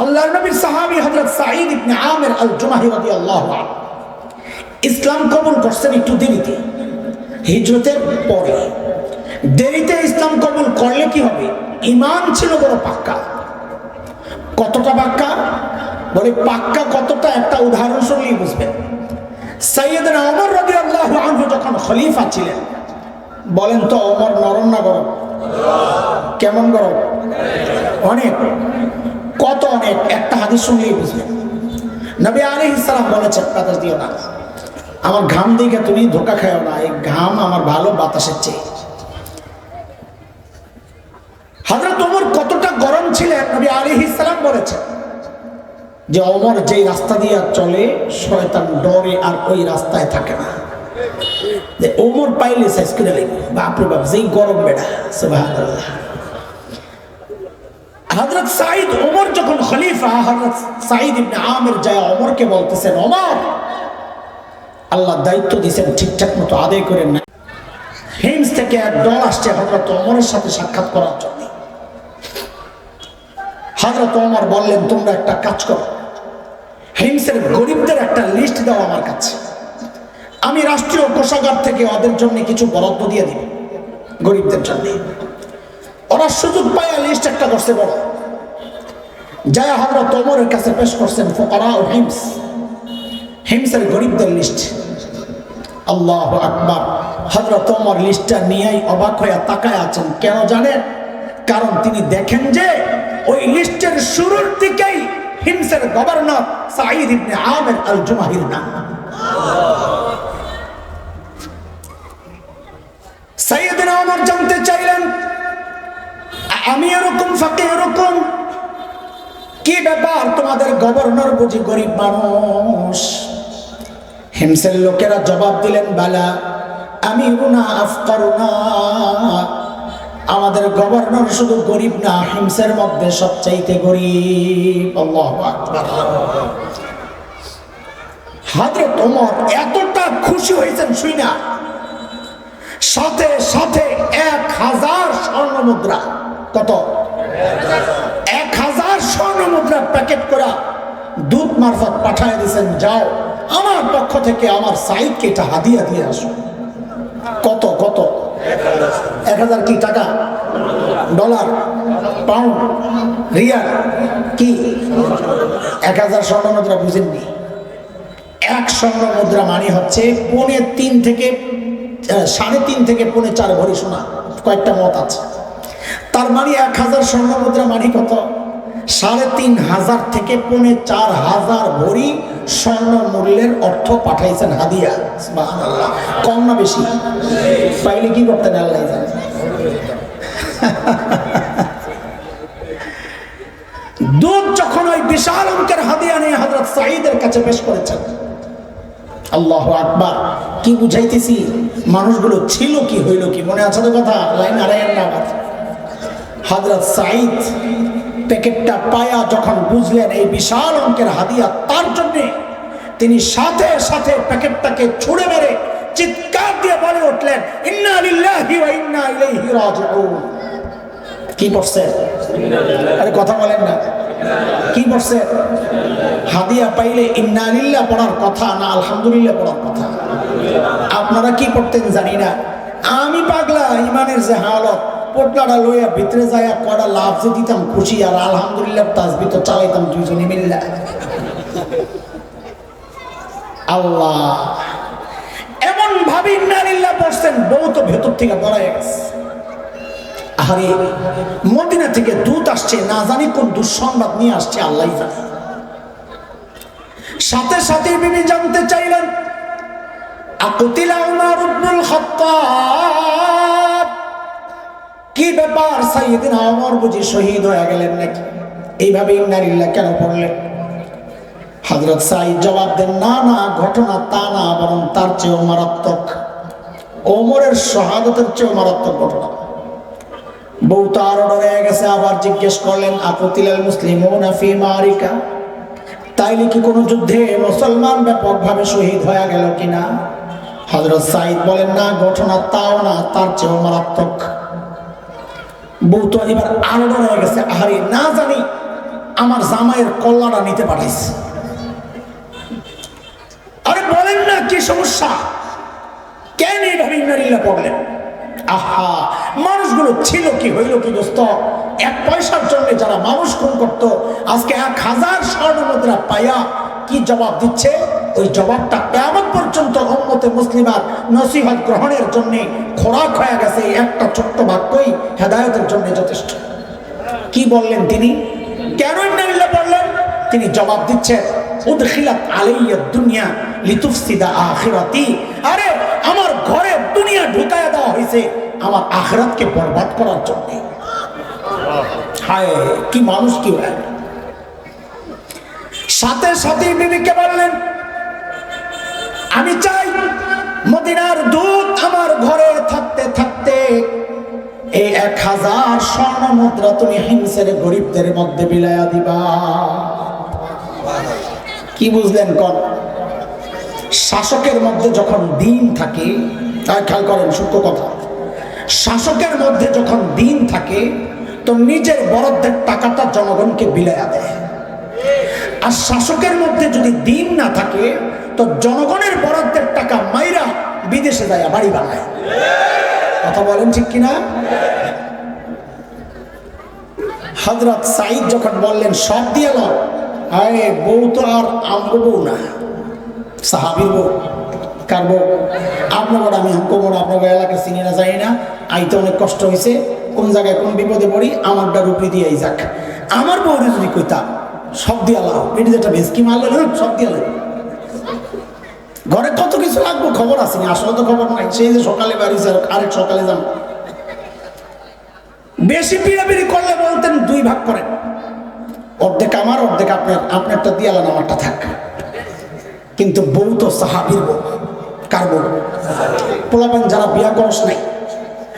আল্লাহ নবীর সাহাবী হযরত সাঈদ ইবনে আমির আল জুমাহি রাদিয়াল্লাহু আনহু। ইসলাম কবুল করছেন একটু দেরিতে। হিজরতের পরে। দেরিতে ইসলাম কবুল করলে কি হবে? ইমান ছিল বড় পাক্কা। কতটা পাক্কা? বলে পাক্কা কতটা একটা উদাহরণ শুনলেই বুঝবেন। সৈয়দনা ওমর রাদিয়াল্লাহু আনহু যখন খলিফা ছিলেন, বলেন তো ওমর নরম না গরম? কেমন গরম? অনেক। কত অনেক, একটা হাদিস শুনলেই বুঝবেন নবী আলাইহিস সালাম বলেছেন, বাতাস দিও না। আমার ঘাম দিকে তুমি ধোকা খাও না, এই ঘাম আমার ভালো বাতাসের চেয়ে। হযরত ওমর কতটা গরম ছিলেন, নবী আলাইহিস সালাম বলেছেন। যে অমর যেই রাস্তা দিয়ে চলে, শয়তান ডরে আর ওই রাস্তায় থাকে না। যে ওমর পাইলে শেষ করে লাগবে বাপরে বাপ, যেই গরম বেড়া, সুবহানাল্লাহ। হযরত সাঈদ ওমর যখন খলিফা, হযরত সাঈদ ইবনে আমির যায় ওমরকে বলতেছেন, ওমর, আল্লাহ দায়িত্ব দিয়েছেন ঠিকঠাক মতো আদায় করেন না হিমস থেকে এক দল আসছে হযরত ওমরের সাথে সাক্ষাৎ করার জন্য। হযরত ওমর বললেন, তোমরা একটা কাজ করো। হিমসের গরিবদের একটা লিস্ট দাও আমার কাছে। আমি রাষ্ট্রীয় কোষাগার থেকে ওদের জন্য কিছু বরাদ্দ দিয়ে দিব, গরিবদের জন্য। ওরা সুযোগ পায় লিস্ট একটা করছে বড়। যায় হজরত ওমরের কাছে পেশ করছেন ফোকারা ও হিমস। হিমসের গরিবদের লিস্ট আল্লাহ আকবার। হজরত ওমর লিস্টটা নিয়েই অবাক হয়ে তাকায় আছেন। কেন জানেন? কারণ তিনি দেখেন যে ওই লিস্টের শুরুর দিকেই হিমসের গভর্নর সাঈদ ইবনে আমির আল জুমাহির নাম। সাইয়েদনা ওমর জানতে চাইলেন আমি এরকম, ফাঁকে এরকম। কি ব্যাপার? তোমাদের গভর্নর বুঝি গরিব মানুষ। হিমসের লোকেরা জবাব দিলেন, বালা, আমি আফকারুনা আমাদের গভর্নর শুধু গরিব না, হিমসের মধ্যে সবচাইতে গরিব। হযরত ওমর এতটা খুশি হয়েছেন, শুই না। সাথে সাথে এক হাজার স্বর্ণ মুদ্রা। কত? এক হাজার স্বর্ণ মুদ্রা প্যাকেট করা দুধ মারফত পাঠায় দিয়েছেন যাও, আমার পক্ষ থেকে আমার সাইডকে এটা হাদিয়া দিয়ে আসো। কত কত? এক হাজার কি টাকা? ডলার? পাউন্ড? রিয়াল? কি? এক হাজার স্বর্ণ মুদ্রা বুঝেননি। এক স্বর্ণ মুদ্রা মানে হচ্ছে পৌনে তিন থেকে সাড়ে তিন থেকে পৌনে চার ভরি সোনা। কয়েকটা মত আছে। তার মানে এক হাজার স্বর্ণ মুদ্রা মানে কত? সাড়ে তিন হাজার থেকে পৌনে চার হাজার ভরি স্বর্ণ মূল্যের অর্থ পাঠাইছেন হাদিয়া। কম না বেশি? পাইলে কি করতেন আল্লাহ দুধ যখন ওই বিশাল অঙ্কের হাদিয়া নিয়ে হজরত সাঈদের কাছে পেশ করেছেন, আল্লাহ আকবার, কি বুঝাইতেছি? মানুষগুলো ছিল কি, হইল কি? মনে আছে তো কথা? লাইন আড়াইয়ের না আবার হজরত সাঈদ প্যাকেটটা পায়া যখন বুঝলেন এই বিশাল অঙ্কের হাদিয়া, তার জন্যে তিনি সাথে সাথে প্যাকেটটাকে ছুঁড়ে মেরে চিৎকার দিয়ে বলে উঠলেন, ইন্না লিল্লাহি ওয়া ইন্না ইলাইহি কি পড়ছে? আরে কথা বলেন না। কি পড়ছে? হাদিয়া পাইলে ইন্নালিল্লাহ পড়ার কথা না আলহামদুলিল্লাহ পড়ার কথা? আপনারা কি পড়তেন জানি না। আমি পাগলা, ইমানের যে হালত পোটলাটা লইয়া ভিতরে যাইয়া কটা লাভ যে দিতাম, খুশি আর আলহামদুলিল্লাহ তাজবি তো চালাইতাম দুইজনে মিল্লা। আল্লাহ। এমন ভাবে ইন্নালিল্লাহ পড়ছেন, বউ তো ভেতর থেকে দড়াই গেছে। আরে মদিনা থেকে দূত আসছে, না জানি কোন দুঃসংবাদ নিয়ে আসছে, আল্লাহ জানে। সাথে সাথে বিবি জানতে চাইলেন, আকুতিলা উমর ইবনুল খাত্তাব। কি ব্যাপার? সাইয়েদিনা ওমর বুঝি শহীদ হয়ে গেলেন নাকি? এইভাবে ইন্নালিল্লাহ কেন পড়লেন? হযরত সাইদ জবাব দেন, না না, ঘটনা তা না, বরং তার চেয়েও মারাত্মক। ওমরের শাহাদতের চেয়েও মারাত্মক ঘটনা। বউ তো আরও ডরে গেছে, আবার জিজ্ঞেস করলেন আপুতিলাল মুসলিম ফি মারিকা? তাইলে কি কোনো যুদ্ধে মুসলমান ব্যাপকভাবে শহীদ হয়ে গেল কিনা? হজরত সাইদ বলেন, না, ঘটনা তাও না, তার চেয়েও মারাত্মক। বউ তো এবার আরও হয়ে গেছে। আহারে, না জানি আমার জামাইয়ের কল্লাটা নিতে পাঠাইছে। আরে বলেন না, কি সমস্যা? কেন এইভাবে ইন্নারিল্লা পড়লেন? আহা, মানুষগুলো ছিল কি, হইল কি দোস্ত? এক পয়সার জন্য যারা মানুষ খুন করতো, আজকে এক হাজার স্বর্ণ মুদ্রা পাইয়া কি জবাব দিচ্ছে? ওই জবাবটা কেমন পর্যন্ত উম্মতে মুসলিমার নসিহত গ্রহণের জন্য খোরাক হয়ে গেছে একটা ছোট্ট বাক্যই হেদায়তের জন্য যথেষ্ট। কি বললেন তিনি? কেন বললেন? তিনি জবাব দিচ্ছেন আরে, আমার ঘরে দুনিয়া হয়েছে আমার বরবাদ করার জন্য। কি মানুষ কি হয়? সাথে সাথে বিবিকে বললেন, আমি চাই মদিনার দুধ আমার ঘরে থাকতে থাকতে এই এক হাজার স্বর্ণ মুদ্রা তুমি হিংসের গরিবদের মধ্যে বিলায়া দিবা। কি বুঝলেন কন? শাসকের মধ্যে যখন দিন থাকে তাই খেয়াল করেন সূক্ষ্ম কথা। শাসকের মধ্যে যখন দিন থাকে, তো নিজের বরাদ্দের টাকাটা জনগণকে বিলায়া দেয়। আর শাসকের মধ্যে যদি দিন না থাকে, তো জনগণের বরাদ্দের টাকা মাইরা বিদেশে যায় বাড়ি বানায়। কথা বলেন ঠিক কিনা? হজরত সাইদ যখন বললেন, সব দিয়ে লো আরে, বউ তো আর আমগো বউ না। সাহাবির বউ। কার বউ? আপনার বড় আমি হামকো বড় আপনার এলাকা চিনি না, জানি না। আইতে অনেক কষ্ট হয়েছে কোন জায়গায় কোন বিপদে পড়ি আমারটা রূপে দিয়ে যাক আমার বউরে যদি কইতাম সব দিয়া লাও এটি যেটা ভেসকি মারলে না সব দিয়া লাও ঘরে কত কিছু লাগবো, খবর আসেনি আসলে তো খবর নাই। সেই যে সকালে বাড়ি বাড়িছে, আরেক সকালে যান। বেশি পিড়াপিড়ি করলে বলতেন দুই ভাগ করেন। অর্ধেক আমার, অর্ধেক আপনার। আপনারটা দিয়ে আলান আমারটা থাক। কিন্তু বউ তো সাহাবির বউ। কার বউ? পোলাপান যারা বিয়া করস নাই,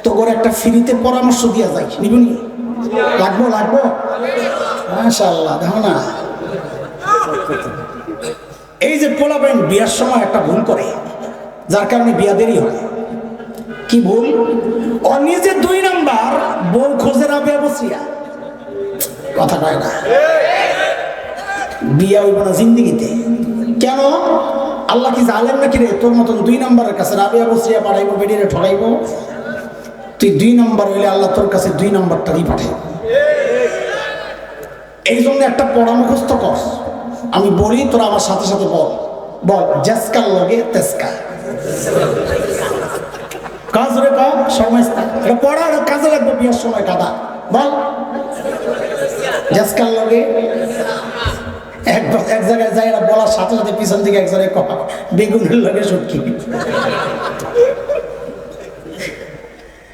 তো করে একটা ফ্রিতে পরামর্শ দিয়া যায় নিবনি লাগবো লাগবো? মাশাল্লাহ দেখো না। এই যে পোলাপান বিয়ার সময় একটা ভুল করে, যার কারণে বিয়া দেরি হয়। কি ভুল? ও নিজে দুই নাম্বার, বউ খোঁজে বিয়া বসিয়া। কথা কয় না। বিয়া হইব না জিন্দিগিতে। কেন? আল্লাহ কি জালেন নাকি রে? তোর মতন দুই নম্বরের কাছে রাবিয়া বসিয়া পাঠাইবো বেডিরে ঠকাইবো? তুই দুই নম্বর হইলে আল্লাহ তোর কাছে দুই নম্বরটাই পাঠাইব। এই জন্য একটা পড়া মুখস্থ কর আমি বলি, তোরা আমার সাথে সাথে বল। বল জেসকার লগে তেসকা। কাজ রে কা সময় এটা পড়া কাজে লাগবে বিয়ের সময় কাদা বল। জেসকার লগে। এক এক জায়গায় না বলার সাথে সাথে পিছন দিকে এক জায়গায় কপা বেগুনের লগে সটকি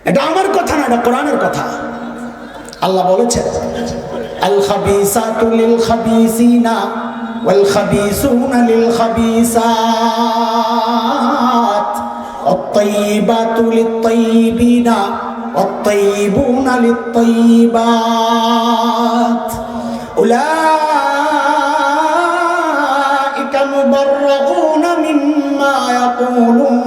এটা আমার কথা না, এটা কোরআনের কথা। আল্লাহ বলেছেন الخبيثات للخبيثين والخبيثون للخبيثات الطيبات للطيبين والطيبون للطيبات. أولئك مبرؤون مما يقولون.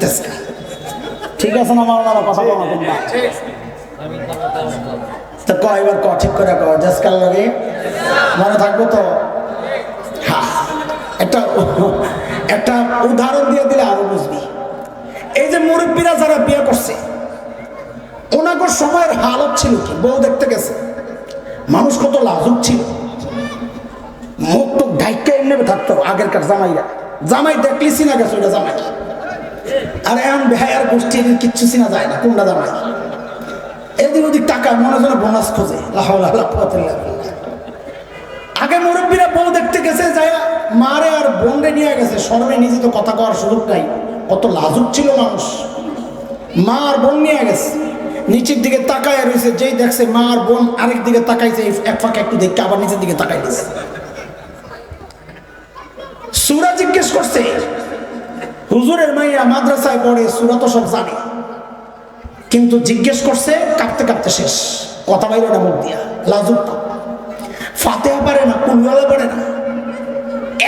তেসকা ঠিক আছে না ওনারা কথা বলা তোমরা। তো ক এবার ক ঠিক করে ক। জেসকার লগে মনে থাকব তো? একটা একটা উদাহরণ দিয়ে দিলে আরও বুঝবি। এই যে মুরব্বীরা যারা বিয়ে করছে ওনাগর সময়ের হালত ছিল কি? বউ দেখতে গেছে। মানুষ কত লাজুক ছিল। মুখ টুক ঢাইকা এমনি থাকতো আগেরকার জামাইরা। জামাই দেখলি চিনা গেছে ওটা জামাই। আর এমন ভাইয়ার গোষ্ঠীর কিচ্ছু চিনা যায় না, কোনটা জামাই এদিক ওদিক টাকা মনে যেন বোনাস খোঁজে। আগে মুরব্বীরা বউ দেখতে গেছে যায় মারে আর বোনরে নিয়ে গেছে। শরমে নিজে তো কথা কওয়ার সুযোগ নাই। কত লাজুক ছিল মানুষ। মা আর বোন নিয়ে গেছে। নিচের দিকে তাকায় রয়েছে, যেই দেখছে মা আর বোন আরেক দিকে তাকাইছে এক ফাঁকে একটু দেখতে আবার নিচের দিকে তাকাই দিছে সুরা জিজ্ঞেস করছে হুজুরের মাইয়া মাদ্রাসায় পড়ে সুরা তো সব জানে। কিন্তু জিজ্ঞেস করছে, কাঁপতে কাঁপতে শেষ। কথা বাইরে না মুখ দিয়া, লাজুক ফাতেহা পারে না কুলওয়ালা পারে না।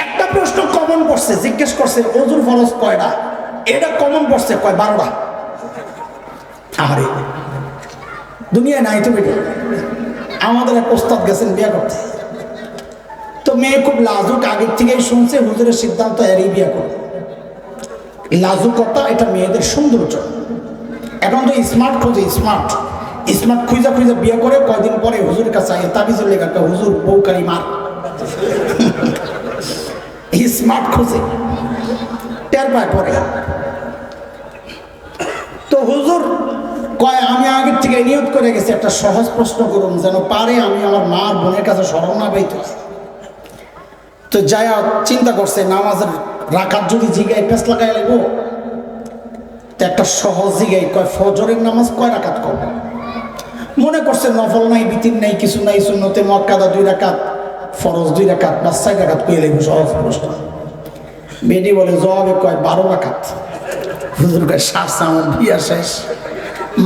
একটা প্রশ্ন কমন পড়ছে জিজ্ঞেস করছে অজুর ফরজ কয়টা এটা কমন পড়ছে কয় বারোটা। আরে দুনিয়ায় নাই তো। বেটি আমাদের এক ওস্তাদ গেছেন বিয়ে করতে। তো মেয়ে খুব লাজুক, আগের থেকেই শুনছে, হুজুরের সিদ্ধান্ত এরই বিয়ে করবে। লাজুকতা এটা মেয়েদের সৌন্দর্য। এখন তো স্মার্ট খোঁজে স্মার্ট স্মার্ট খুঁজে খুঁজে বিয়ে করে কয়দিন পরে হুজুর কাছে তাবিজের লেখা হুজুর বউকারি মার। স্মার্ট খোঁজে, টের পায় পরে। তো হুজুর কয়, আমি আগের থেকে নিয়োগ করে গেছি, একটা সহজ প্রশ্ন করুন, যেন পারে আমি আমার মার বোনের কাছে স্মরণ না পাইতে তো। যায়া চিন্তা করছে, নামাজের রাখার যদি জিগায় পেস লাগাই লাগবো? একটা সহজ জিগাই কয়, ফজরের নামাজ কয় রাখাত কম মনে করছে নফল নাই, বিতির নাই, কিছু নাই শূন্যতে মক্কাদা দুই রাকাত, ফরজ দুই রাখাত বা চার রাকাত কয়ে লাগবে, সহজ প্রশ্ন। বেডি বলে, জবাবে কয়, বারো রাখাত হুজুর কয় শ্বাস আমার বিয়া শেষ।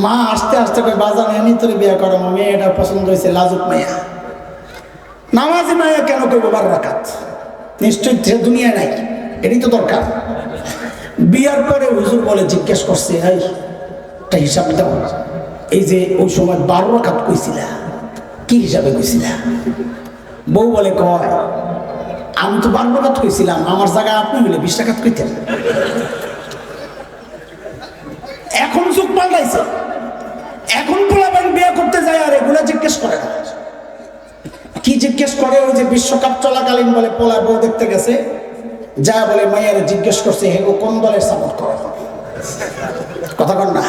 মা আস্তে আস্তে কয় বাজার এমনি তোরে বিয়া করো মেয়েটা পছন্দ হয়েছে লাজুক মাইয়া। নামাজি মাইয়া কেন কইব, বারো রাকাত? নিশ্চয়ই সে দুনিয়ায় নাই। এটাই তো দরকার। বিয়ার পরে হুজুর বলে, জিজ্ঞেস করছে, এই, একটা হিসাব দাও। এই যে ওই সময় বারো রাকাত কইছিলা, কি হিসাবে কইছিলা? বউ বলে, কয়, আমি তো বারো রাকাত কইছিলাম, আমার জায়গায় আপনি হইলে বিশ টাকাত কইতেন। এখন যুগ পাল্টাইছে। এখন পোলাপান বিয়ে করতে যায় আর এগুলো জিজ্ঞেস করে কি জিজ্ঞেস করে? ওই যে বিশ্বকাপ চলাকালীন বলে পোলা বউ দেখতে গেছে। যা বলে মাইয়ারে জিজ্ঞেস করছে হেগো কোন দলের সাপোর্ট করো? কথা কর না।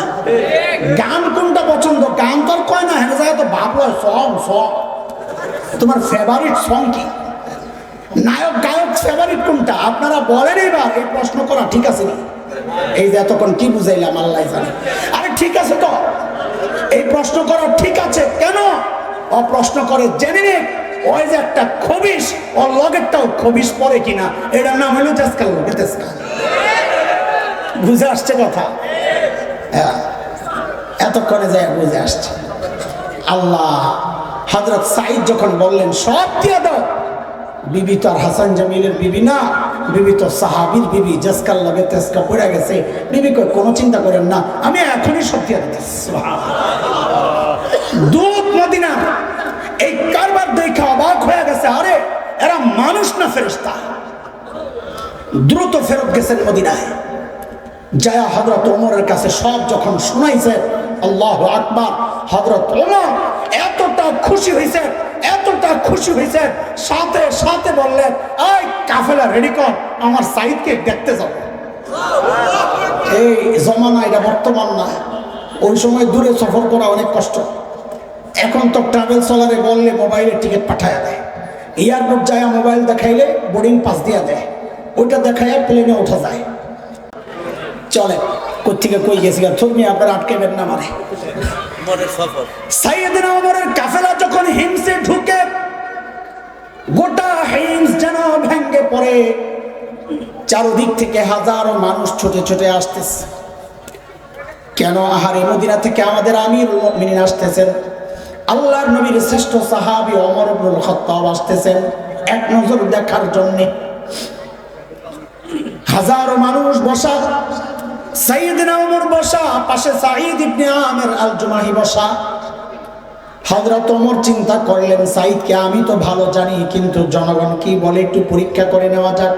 গান কোনটা পছন্দ? গান তো আর কয় না হ্যাঁ তো ভাবলো সং সং তোমার ফেভারিট সং কি? নায়ক, গায়ক ফেভারিট কোনটা? আপনারা বলেন এবার, এই প্রশ্ন করা ঠিক আছে না? এই যে এতক্ষণ কি বুঝাইলাম, আল্লাহ জানে। আরে ঠিক আছে তো। এই প্রশ্ন করা ঠিক আছে কেন? ও প্রশ্ন করে জেনে নে লগেরটাও পরে কিনা, এটার নাম হলো বুঝে আসছে কথা? হ্যাঁ এতক্ষণে বুঝে আসছে। আল্লাহ হজরত সাইদ যখন বললেন, সব দিয়ে দাও। বিবি তো আর হাসান জামিলের বিবি না, বিবি তো সাহাবির বিবি জেসকার লগে তেসকা পড়ে গেছে। বিবি কই কোনো চিন্তা করেন না, আমি এখনই সব দিয়ে অবাক হয়ে গেছে, আরে, এরা মানুষ না দ্রুত ফেরত সব যখন আল্লাহ এতটা খুশি এতটা খুশি সাথে সাথে রেডি কর, আমার দেখতে যাব এই জমানা এটা বর্তমান না। ওই সময় দূরে সফর করা অনেক কষ্ট। এখন তো ট্রাভেল চলারে বললে মোবাইলে টিকিট পাঠায় দেয়। এয়ারপোর্ট যায় মোবাইল দেখাইলে বোর্ডিং পাস দিয়া দেয়। ওইটা দেখায় প্লেনে ওঠা যায়। চলে কোথেকে কই গেছি তুমি আপনার আটকেবেন না মানে উমরের সফর। ওমরের কাফেলা যখন হিমসে ঢুকে গোটা হিমস যেন ভেঙ্গে পড়ে। চারদিক থেকে হাজারো মানুষ ছুটে ছুটে আসতেছে। কেন আহারে মদিনা থেকে আমাদের আমির মিনিন আসতেছেন? আল্লাহর নবীর শ্রেষ্ঠ সাহাবি অমর ইবনুল খাত্তাব আসতেছেন এক নজর দেখার জন্যে। হাজারো মানুষ বসা, সাইয়েদিনা ওমর বসা, পাশে সাঈদ ইবনে আমের আল জুমাহি বসা। হযরত ওমর চিন্তা করলেন সাইদকে আমি তো ভালো জানি, কিন্তু জনগণ কি বলে একটু পরীক্ষা করে নেওয়া যাক।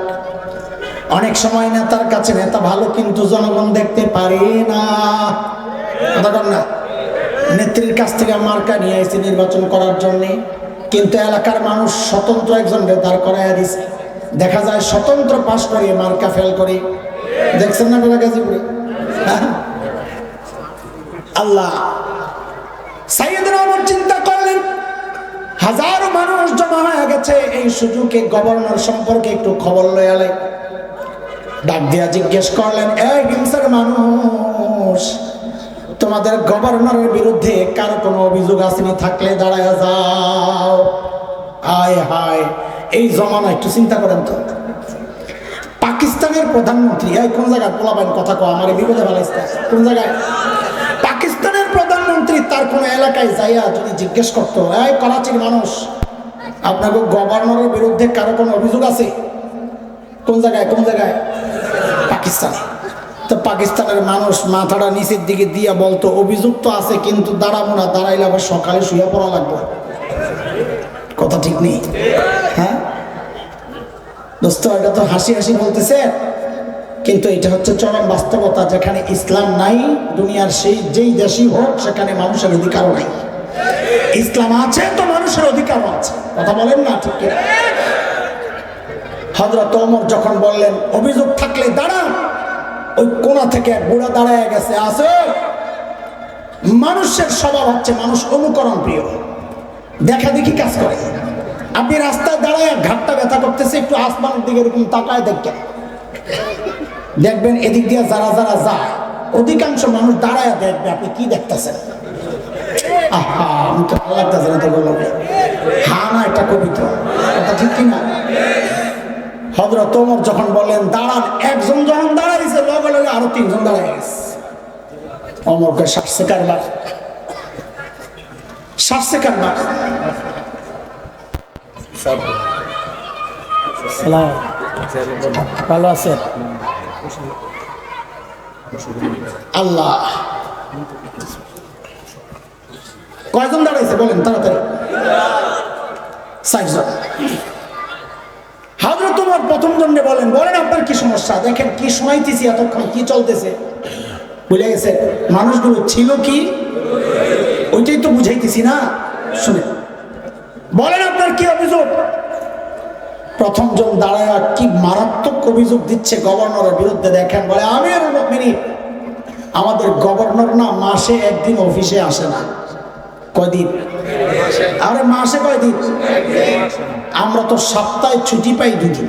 অনেক সময় নেতার কাছে নেতা ভালো, কিন্তু জনগণ দেখতে পারে না। কথা না। নেত্রীর কাছ থেকে মার্কা নিয়ে আসছে নির্বাচন করার জন্য। কিন্তু এলাকার মানুষ স্বতন্ত্র একজন দাঁড় করাইয়া দিছে। দেখা যায় স্বতন্ত্র পাশ করে মার্কা ফেল করে। দেখছেন না বেলা গাজীপুরে? হ্যাঁ? আল্লাহ। চিন্তা করলেন, হাজারো মানুষ জমা হয়ে গেছে, এই সুযোগে গভর্নর সম্পর্কে একটু খবর লয়ে আলাই ডাক দিয়া জিজ্ঞেস করলেন, এই হিংসার মানুষ তোমাদের গভর্নরের বিরুদ্ধে কারও কোনো অভিযোগ আসেনি থাকলে দাঁড়ায় যাও। আয় হায়, এই জমানা একটু চিন্তা করেন তো। পাকিস্তানের প্রধানমন্ত্রী, এই কোন জায়গায় পোলাবেন কথা কো আমার বিপদে ফেলাইছে। কোন জায়গায়? পাকিস্তানের প্রধানমন্ত্রী তার কোনো এলাকায় যাইয়া যদি জিজ্ঞেস করতো, এই করাচির মানুষ, আপনাকে গভর্নরের বিরুদ্ধে কারও কোনো অভিযোগ আছে? কোন জায়গায়? কোন জায়গায়? পাকিস্তান। তো পাকিস্তানের মানুষ মাথাটা নিচের দিকে দিয়া বলতো, অভিযোগ তো আছে, কিন্তু দাঁড়াবো না, দাঁড়াইলে আবার সকালে শুয়ে পড়া লাগবে। কথা ঠিক নেই। হ্যাঁ? দোস্ত, এটা তো হাসি হাসি বলতেছে, কিন্তু এটা হচ্ছে চরম বাস্তবতা, যেখানে ইসলাম নাই, দুনিয়ার সেই, যেই দেশই হোক, সেখানে মানুষের অধিকারও নাই। ইসলাম আছে তো মানুষের অধিকারও আছে, কথা বলেন না ঠিক হজরত ওমর যখন বললেন, অভিযোগ থাকলে দাঁড়ান ওই কোনা থেকে বুড়া দাঁড়ায় গেছে, আছে? মানুষের স্বভাব হচ্ছে মানুষ অনুকরণ প্রিয়। দেখা দেখি কাজ করে। আপনি রাস্তায় দাঁড়ায় ঘাটটা ব্যথা করতেছে, একটু আসমানের দিকে এরকম তাকায় দেখেন দেখবেন এদিক দিয়ে যারা যারা যায়, অধিকাংশ মানুষ দাঁড়ায় দেখবে, আপনি কি দেখতেছেন? আহা, আমি তো ভালো লাগতেছে না তো বলল হা না, এটা কবিতা। কথা ঠিক কিনা? হজরত ওমর যখন বললেন দাঁড়ান, একজন যখন দাঁড়াইছে, লগে লগে আরও তিনজন দাঁড়ায় গেছে। অমরকে সাতশে কারবার সাতশে কারবার ভালো আছেন? আল্লাহ। কয়জন দাঁড়াইছে বলেন তাড়াতাড়ি? ষাটজন তোমার প্রথম জন্যে বলেন বলেন আপনার কি সমস্যা? দেখেন কি শোনাইতেছি এতক্ষণ, কি চলতেছে? বুঝে গেছে, মানুষগুলো ছিল কি? ওইটাই তো বুঝাইতেছি না। শুনে বলেন আপনার কি অভিযোগ? প্রথম জন দাঁড়ায় কি মারাত্মক অভিযোগ দিচ্ছে গভর্নরের বিরুদ্ধে? দেখেন, বলে আমি মিনিট আমাদের গভর্নর না মাসে একদিন অফিসে আসে না। কয়দিন? আরে মাসে কয়দিন? আমরা তো সপ্তাহে ছুটি পাই দুদিন।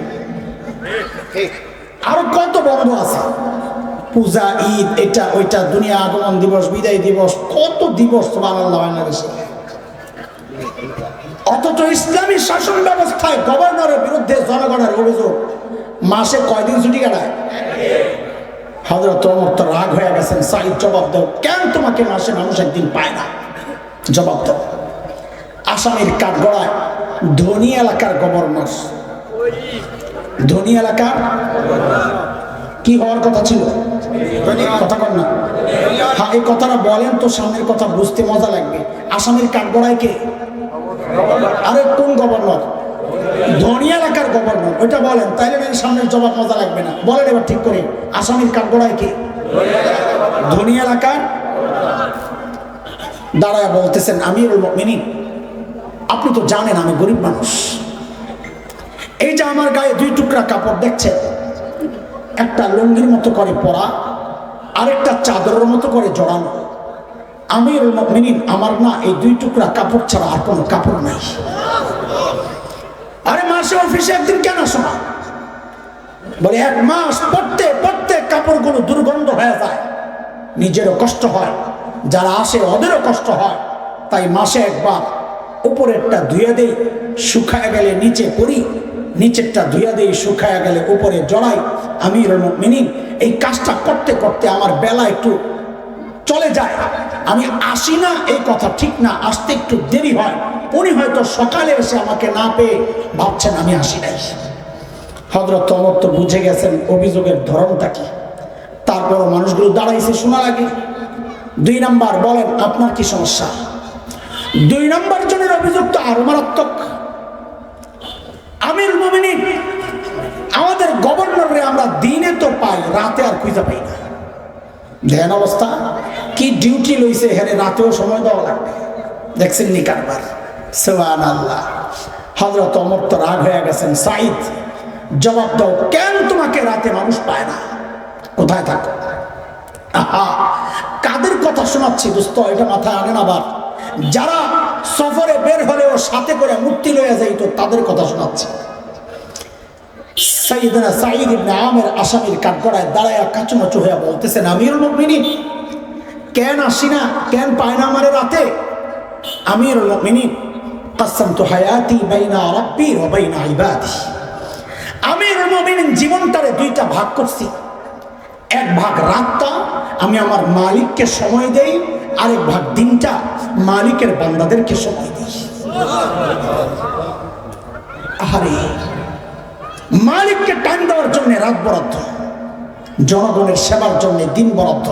আরও কত বন্ধ আছে? পূজা, ঈদ, এটা, ওইটা, দুনিয়া আগমন দিবস, বিদায় দিবস, কত দিবস তো বাংলাদেশে অথচ ইসলামী শাসন ব্যবস্থায় গভর্নরের বিরুদ্ধে জনগণের অভিযোগ, মাসে কয়দিন ছুটি কাটায়? হজরত ওমর তো রাগ হয়ে গেছেন সাইদ জবাব দাও, কেন তোমাকে মাসে মানুষ একদিন পায় না? জবাব দাও। আসামের কাঠগড়ায় ধনী এলাকার গভর্নর ধনী এলাকার কি হওয়ার কথা ছিল? কথা কর না। হ্যাঁ এই কথাটা বলেন তো সামনের কথা বুঝতে মজা লাগবে। আসামের কাঠগড়ায় কে? আরে, কোন গভর্নর? ধনী এলাকার গভর্নর, ওইটা বলেন। তাইলে সামনের জবাব মজা লাগবে না। বলেন এবার ঠিক করে। আসামের কাঠগড়ায় কে? ধনী এলাকার? দাঁড়ায় বলতেছেন আমি মিনি আপনি তো জানেন আমি গরিব মানুষ। এই যে আমার গায়ে দুই টুকরা কাপড় দেখছে একটা লুঙ্গির মতো করে পরা, আরেকটা চাদরের মতো করে জড়ানো। আমি মিনিন আমার না এই দুই টুকরা কাপড় ছাড়া আর কোনো কাপড় নাই। আরে মাসে অফিসে একদিন কেন শোনা বলে, এক মাস পড়তে পড়তে কাপড়গুলো দুর্গন্ধ হয়ে যায়। নিজেরও কষ্ট হয়, যারা আসে ওদেরও কষ্ট হয়। তাই মাসে একবার উপরেরটা ধুয়ে দেই, শুকায় গেলে নিচে পড়ি নিচেরটা ধুইয়া দিয়ে শুকায় গেলে উপরে জড়াই আমি মিনি এই কাজটা করতে করতে আমার বেলা একটু চলে যায়। আমি আসি না, এই কথা ঠিক না, আসতে একটু দেরি হয়। উনি হয়তো সকালে এসে আমাকে না পেয়ে ভাবছেন আমি আসি নাই। হজরত অমর তো বুঝে গেছেন অভিযোগের ধরনটা কি। তারপরও মানুষগুলো দাঁড়াইছে শোনা লাগে দুই নাম্বার বলেন, আপনার কি সমস্যা? দুই নাম্বার জনের অভিযোগ তো আরও মারাত্মক। আমির মোমিনিন, আমাদের গভর্নরে আমরা দিনে তো পাই, রাতে আর খুঁজে পাই না। ধ্যান অবস্থা? কি ডিউটি লইছে, হেরে রাতেও সময় দেওয়া লাগবে। দেখছেন নি কারবার? আল্লাহ হজরত অমর তো রাগ হয়ে গেছেন। সাইদ জবাব দাও, কেন তোমাকে রাতে মানুষ পায় না? কোথায় থাকো? আহা, কাদের কথা শোনাচ্ছি দোস্ত? এটা মাথায় আনেন আবার। যারা সফরে বের হলেও সাথে করে মুক্তি লইয়া যাইতো তাদের কথা শোনাচ্ছে। সাইয়েদনা সাঈদ ইবনে আমের আসামির কাঠগড়ায় দাঁড়ায় কাচুমাচু হয়ে বলতেছেন, আমিরুল মুমিনিন, কেন আসি না? কেন পায় না আমার রাতে? আমিরুল মুমিনিন কাসসামতু হায়াতি বাইনা রাব্বি ওয়া বাইনা ইবাদি। আমিরুল মুমিনিন, জীবনটারে দুইটা ভাগ করছি। এক ভাগ রাতটা আমি আমার মালিককে সময় দেই, আরেক ভাগ দিনটা মালিকের বান্দাদেরকে সময় দিই। আরে মালিককে টাইম দেওয়ার জন্য রাত বরাদ্দ, জনগণের সেবার জন্য দিন বরাদ্দ।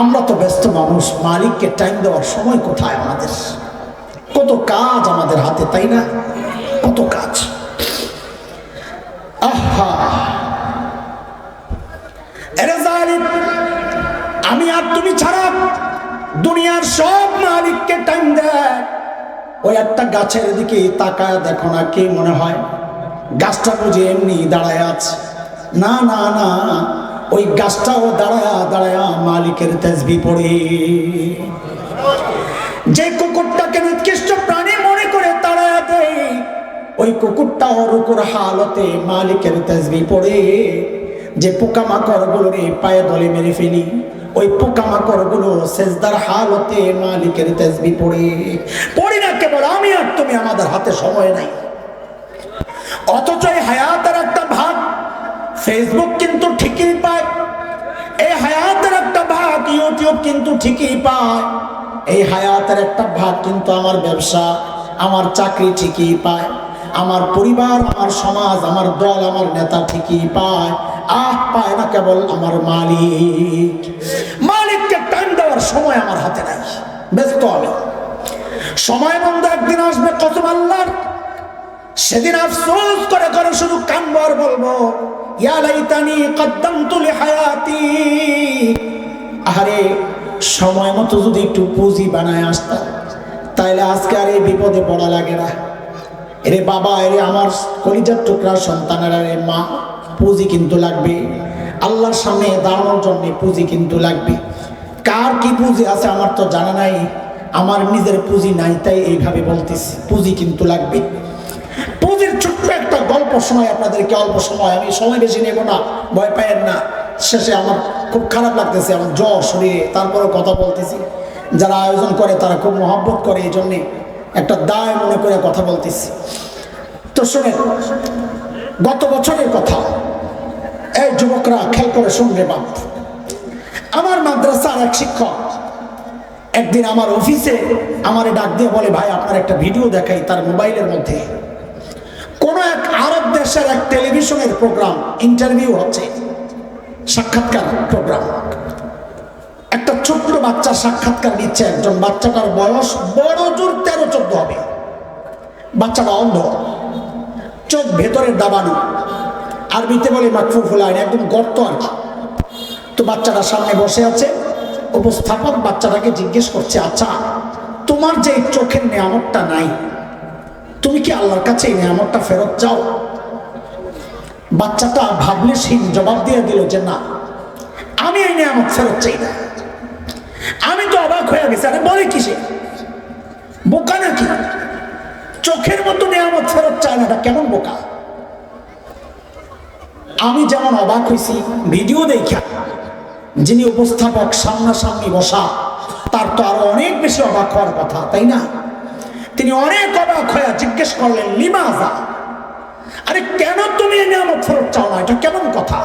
আমরা তো ব্যস্ত মানুষ, মালিককে টাইম দেওয়ার সময় কোথায় আমাদের? কত কাজ আমাদের হাতে, তাই না? কত কাজ আহা এরে জালিম, আমি আর তুমি ছাড়া দুনিয়ার সব মালিককে টাইম দেয়। ওই একটা গাছের দিকে তাকায় দেখো না কে মনে হয়। গাছটা বুঝে এমনি দাঁড়ায় আছে। না না না, ওই গাছটাও দাঁড়ায়া দাঁড়ায়া মালিকের তেজবি পড়ে। যে কুকুরটাকে নিকৃষ্ট প্রাণী মনে করে তাড়ায়া দেয়, ওই কুকুরটাও রুকুর হালতে মালিকের তেজবি পড়ে। যে পোকামাকড়গুলো পায়ে দলে মেরে ফেলি ওই পোকামাকড়গুলো সেজদার হালতে মালিকের তেজবি পড়ে। পড়ি না কেবল আমি আর তুমি আমাদের হাতে সময় নাই। অথচ এই হায়াতের একটা ভাগ ফেসবুক কিন্তু ঠিকই পায়। এই হায়াতের একটা ভাগ ইউটিউব কিন্তু ঠিকই পায়। এই হায়াতের একটা ভাগ কিন্তু আমার ব্যবসা, আমার চাকরি ঠিকই পায়। আমার পরিবার, আমার সমাজ, আমার দল, আমার নেতা ঠিকই পায়। আহ পায় না কেবল আমার মালিক। মালিককে টাইম দেওয়ার সময় আমার হাতে নাই। ব্যস্ত আমি সময় বন্ধ একদিন আসবে, কত আল্লাহর সেদিন আফসোস করে করে শুধু কানবো আর বলব, ইয়া লাইতানি কদ্দামতু লিহায়াতি। আরে সময় মতো যদি একটু পুঁজি বানায় আসতাম, তাইলে আজকে আর এই বিপদে পড়া লাগে না। এরে বাবা, এরে আমার কলিজার টুকরা সন্তানেরা রে মা। পুঁজি কিন্তু লাগবে। আল্লাহর সামনে দাঁড়ানোর জন্য পুঁজি কিন্তু লাগবে। কার কি পুঁজি আছে আমার তো জানা নাই। আমার নিজের পুঁজি নাই, তাই এইভাবে বলতেছি, পুঁজি কিন্তু লাগবে। পুঁজির ছোট্ট একটা গল্প সময় আপনাদেরকে অল্প সময়। আমি সময় বেশি নেব না, ভয় পাইয়েন না। শেষে আমার খুব খারাপ লাগতেছে, আমার জ্বর শরীরে। তারপরেও কথা বলতেছি। যারা আয়োজন করে, তারা খুব মহব্বত করে এই জন্যে একটা দায় মনে করে কথা বলতেছি। তো শুনে গত বছরের কথা। এই যুবকরা খেল করে শুনবে বাপ। আমার মাদ্রাসার এক শিক্ষক একদিন আমার অফিসে আমারে ডাক দিয়ে বলে, ভাই, আপনার একটা ভিডিও দেখাই তার মোবাইলের মধ্যে। কোন এক আরব দেশের এক টেলিভিশনের প্রোগ্রাম, ইন্টারভিউ হচ্ছে, সাক্ষাৎকার প্রোগ্রাম। একটা ছোট্ট বাচ্চা সাক্ষাৎকার নিচ্ছে একজন, বাচ্চাটার বয়স বড় জোর তেরো চোদ্দ হবে। বাচ্চাটা অন্ধ, চোখ ভেতরের দাবানো। আরবিতে বলে মাকফু ফুলাইন একদম গর্ত আর কি। তো বাচ্চাটা সামনে বসে আছে, উপস্থাপক বাচ্চাটাকে জিজ্ঞেস করছে আচ্ছা তোমার যে চোখের নেয়ামতটা নাই, তুমি কি আল্লাহর কাছে এই নেয়ামতটা ফেরত চাও? বাচ্চাটা ভাবলে সিং জবাব দিয়ে দিল যে, না, আমি এই নেয়ামত ফেরত চাই না। আমি তো অবাক হয়ে গেছি, আরে বলে কিসে? বোকা নাকি? চোখের মতো নেয়ামত ফেরত চায় না কেমন বোকা? আমি যেমন অবাক হয়েছি, ভিডিও দেখা যিনি উপস্থাপক সামনাসামনি বসা, তার তো আরও অনেক বেশি অবাক হওয়ার কথা, তাই না? তিনি অনেক অবাক হয়ে জিজ্ঞেস করলেন লিমাজা আরে কেন তুমি এই নিয়ামত ফেরত চাও না? এটা কেমন কথা?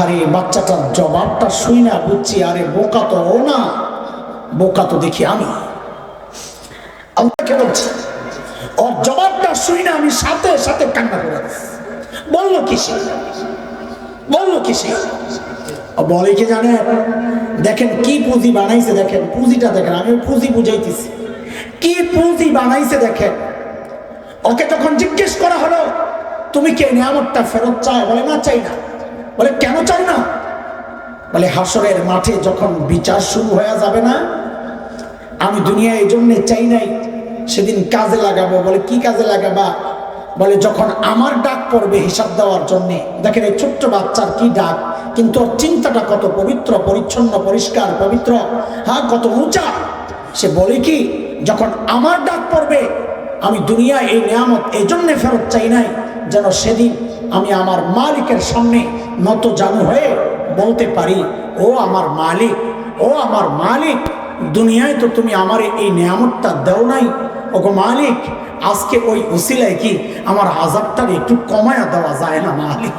আরে বাচ্চাটার জবাবটা শুই না, বুঝছি, আরে বোকা তো ও না, বোকা তো দেখি আমি। আল্লাহকে বলছি, ওর জবাবটা শুই না, আমি সাথে সাথে কান্না করে। বলল কিসে? বলল কিসে? বলে কি জানেন দেখেন কি পুঁজি বানাইছে দেখেন, পুঁজিটা দেখেন, আমি পুঁজি বুঝাইতেছি। কি পুঁজি বানাইছে দেখেন? ওকে তখন জিজ্ঞেস করা হলো, তুমি কে নিয়ামতটা ফেরত চাও? বলে, না, চাই না। বলে, কেন চাই না? বলে, হাসরের মাঠে যখন বিচার শুরু হয়ে যাবে না, আমি দুনিয়া এই জন্যে চাই নাই, সেদিন কাজে লাগাবো। বলে, কি কাজে লাগাবা? বলে, যখন আমার ডাক পড়বে হিসাব দেওয়ার জন্য। দেখেন এই ছোট্ট বাচ্চার কি ডাক? কিন্তু ওর চিন্তাটা কত পবিত্র, পরিচ্ছন্ন, পরিষ্কার, পবিত্র হ্যাঁ কত উঁচা। সে বলে কি, যখন আমার ডাক পড়বে, আমি দুনিয়া এই নিয়ামত এই জন্যে ফেরত চাই নাই, যেন সেদিন আমি আমার মালিকের সামনে নত জানু হয়ে বলতে পারি, ও আমার মালিক, ও আমার মালিক, দুনিয়ায় তো তুমি আমার এই নিয়ামতটা দেও নাই। ওগো মালিক আজকে ওই উসিলায় কি আমার হাজারটার একটু কমায়া দেওয়া যায় না মালিক?